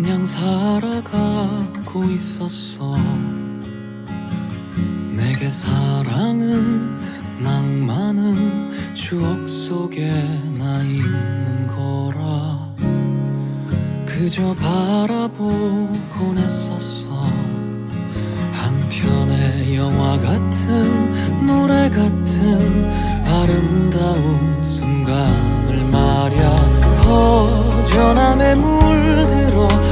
그냥 살아가고 있었어. 내게 사랑은 낭만은 추억 속에 나 있는 거라. 그저 바라보곤 했었어. 한편의 영화 같은 노래 같은 아름다운 순간을 말야. 허전함에 물들어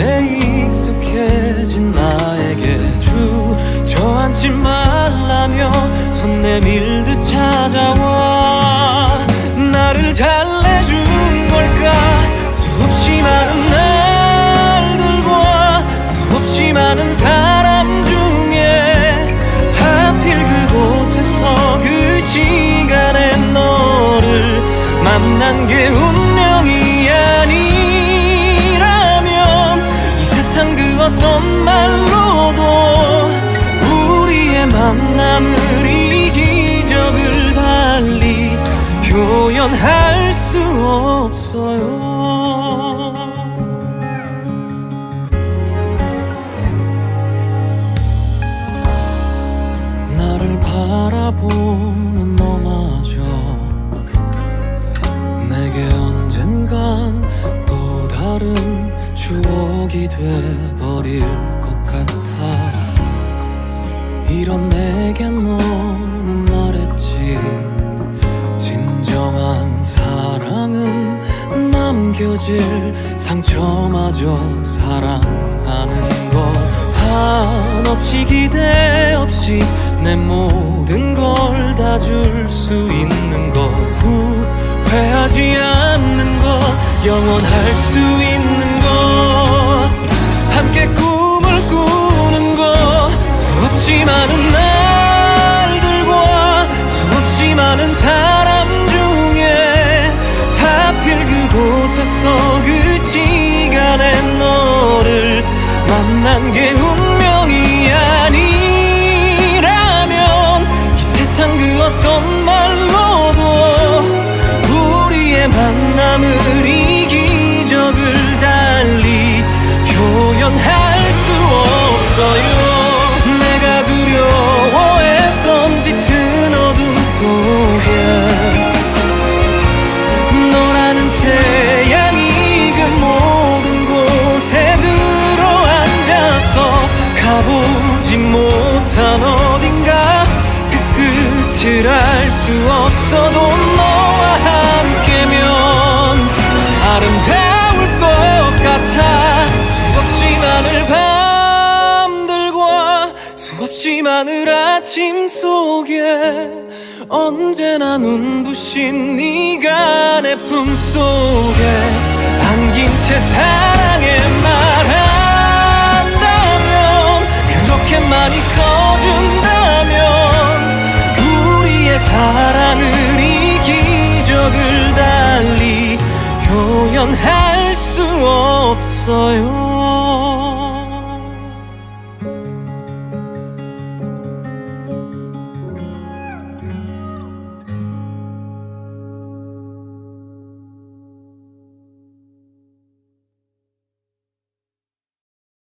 슬픔에 익숙해진 나에게 주저앉지 말라며 손 내밀듯 찾아와. 나를 달래준 걸까? 수없이 많은 날들과 수없이 많은 사람 중에 하필 그곳에서 그 시간에 너를 만난 게 운명 어떤 말로도 우리의 만남을 이 기적을 달리 표현할 수 없어요. 돼버릴 것 같아. 이런 내겐 너는 말했지. 진정한 사랑은 남겨질 상처마저 사랑하는 것. 한없이 기대 없이 내 모든 걸 다 줄 수 있는 것. 후회하지 않는 것. 영원할 수 있는 것 게 가보지 못한 어딘가 그 끝을 알 수 없어도 너와 함께면 아름다울 것 같아. 수없이 많은 밤들과 수없이 많은 아침 속에 언제나 눈부신 네가 내 품속에 안긴 채 사랑에 말한 표현할 수 없어요